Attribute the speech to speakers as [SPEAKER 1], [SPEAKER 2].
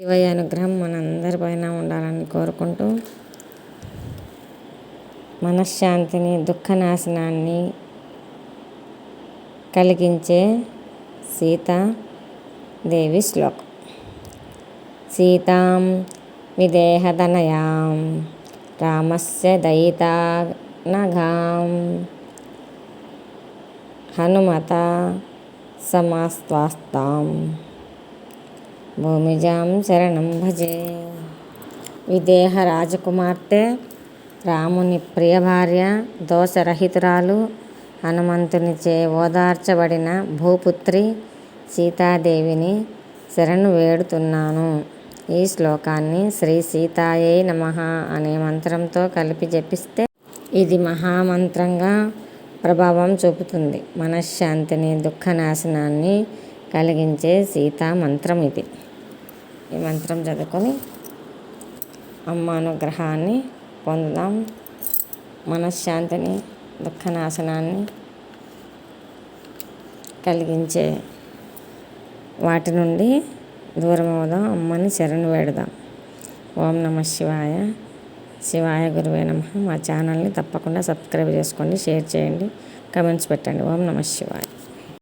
[SPEAKER 1] శివయ్య అనుగ్రహం మనందరిపైన ఉండాలని కోరుకుంటూ మనశ్శాంతిని దుఃఖనాశనాన్ని కలిగించే సీతాదేవి శ్లోకం. సీతాం విదేహదనయాం రామస్య దయితానఘాం హనుమత సమాస్వాస్తాం. భూమిజాం శరణం భజే విదేహ రాజకుమార్తె రాముని ప్రియ భార్య దోషరహితురాలు హనుమంతునిచే ఓదార్చబడిన భూపుత్రి సీతాదేవిని శరణు వేడుతున్నాను। ఈ శ్లోకాన్ని శ్రీ సీతాయే నమ అనే మంత్రంతో కలిపి జపిస్తే ఇది మహామంత్రంగా ప్రభావం చూపుతుంది. మనశ్శాంతిని దుఃఖనాశనాన్ని కలిగించే సీతా మంత్రం ఇది. ఈ మంత్రం చదువుకొని అమ్మ అనుగ్రహాన్ని పొందుదాం. మనశ్శాంతిని దుఃఖనాశనాన్ని కలిగించే వాటి నుండి దూరం అవుదాం. అమ్మని శరణు వేడుదాం. ఓం నమ శివాయ. శివాయ గురువే నమ. మా ఛానల్ని తప్పకుండా సబ్స్క్రైబ్ చేసుకోండి షేర్ చేయండి కమెంట్స్ పెట్టండి. ఓం నమ శివాయ.